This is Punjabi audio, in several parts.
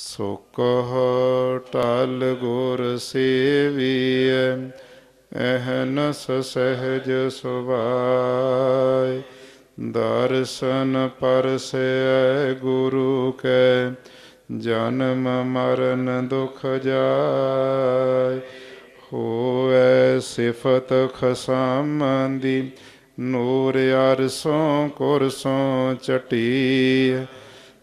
ਸੁਕਹ ਟਲ ਗੁਰ ਸੇਵੀਐ ਅਹਨਸ ਸਹਿਜ ਸੁਭਾਇ। ਦਰਸ਼ਨ ਪਰਸੈ ਗੁਰੂ ਕੈ, ਜਨਮ ਮਰਨ ਦੁਖ ਜਾਇ। ਹੋਵੈ ਸਿਫਤ ਖਸਮ ਨੂਰ ਅਰਸੋਂ ਕੁਰਸੋਂ ਚਟੀ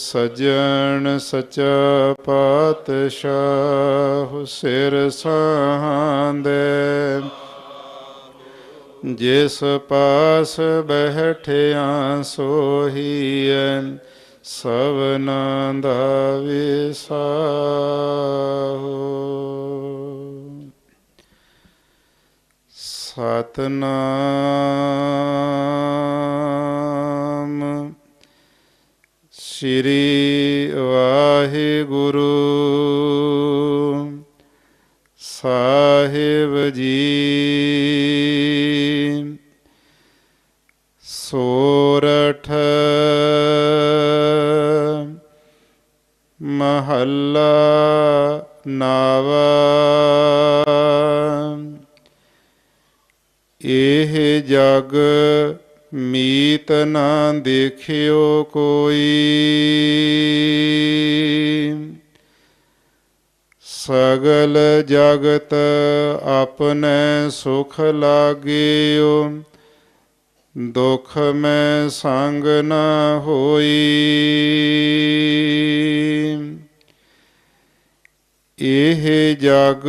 ਸਜਣ ਸਚਾ ਪਾਤਸ਼ਾਹ ਸਿਰ ਸਾਹਾਂਦੇ ਜਿਸ ਪਾਸ ਬਹਿਠਿਆ ਸੋਹੀਐ ਸਵਨਾ ਦਾ ਵਿਸਾਹੋ। ਸਤਨਾਮ ਸ੍ਰੀ ਵਾਹਿਗੁਰੂ। ਸਾਹਿਬ ਜੀ ਸੋਰਠ ਮਹੱਲਾ ਨਾਵਾ। ਇਹ ਜਗ ਮੀਤ ਨਾ ਦੇਖਿਓ ਕੋਈ ਸਗਲ ਜਗਤ ਆਪਣੇ ਸੁਖ ਲਾਗਿਓ ਦੁਖ ਮੈਂ ਸੰਗ ਨਾ ਹੋਈ ਇਹ ਜਗ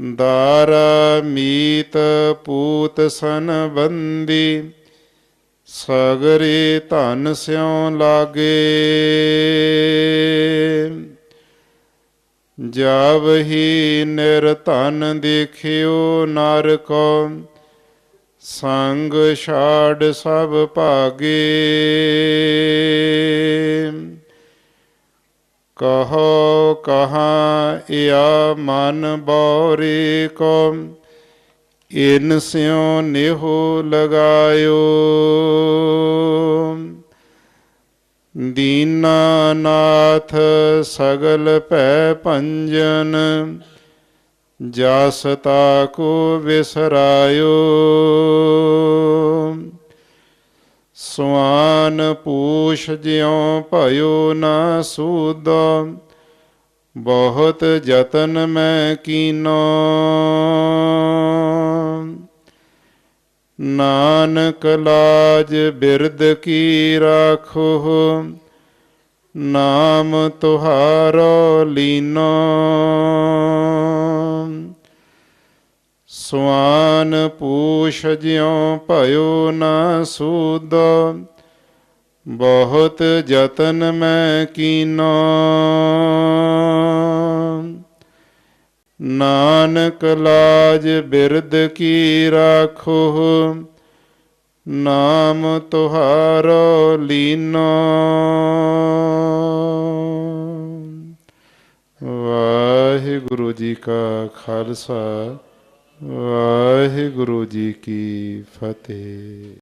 ਦਾਰਾ ਮੀਤ ਪੂਤ ਸਨ ਬੰਦੀ ਸਗਰੇ ਧਨ ਸਿਉ ਲਾਗੇ ਜਬ ਹੀ ਨਿਰਧਨ ਦੇਖਿਓ ਨਰ ਕੋ ਸੰਗ ਛਾੜ ਸਭ ਭਾਗੇ ਕਹੋ ਕਹਾ, ਇਆ ਮਨ ਬੌਰੇ ਕੋ ਇਨ ਸਿਉ ਨਿਹੋ ਲਗਾਇਓ। ਦੀਨਾਨਾਥ ਸਗਲ ਭੈ ਭੰਜਨ ਜਸ ਤਾਕੋ ਵਿਸਰਾਇਓ ਸੁਆਨ ਪੂਛ ਜਿਉ ਭਇਓ ਨਾ ਸੂਦ, ਬਹੁਤ ਯਤਨ ਮੈਂ ਕੀਨੋ। ਨਾਨਕ ਲਾਜ ਬਿਰਦ ਕੀ ਰਾਖੋ ਨਾਮ ਤੁਹਾਰੋ ਲੀਨੋ। ਸੁਆਨ ਪੂਛ ਜਿਉ ਭਇਓ ਨਾ ਸੂਦ, ਬਹੁਤ ਯਤਨ ਮੈਂ ਕੀਨੋ। ਨਾਨਕ ਲਾਜ ਬਿਰਦ ਕੀ ਰਾਖੋ ਨਾਮ ਤੁਹਾਰੋ ਲੀਨੋ। ਵਾਹਿਗੁਰੂ ਜੀ ਕਾ ਖਾਲਸਾ। ਵਾਹਿਗੁਰੂ ਜੀ ਕੀ ਫਤਿਹ।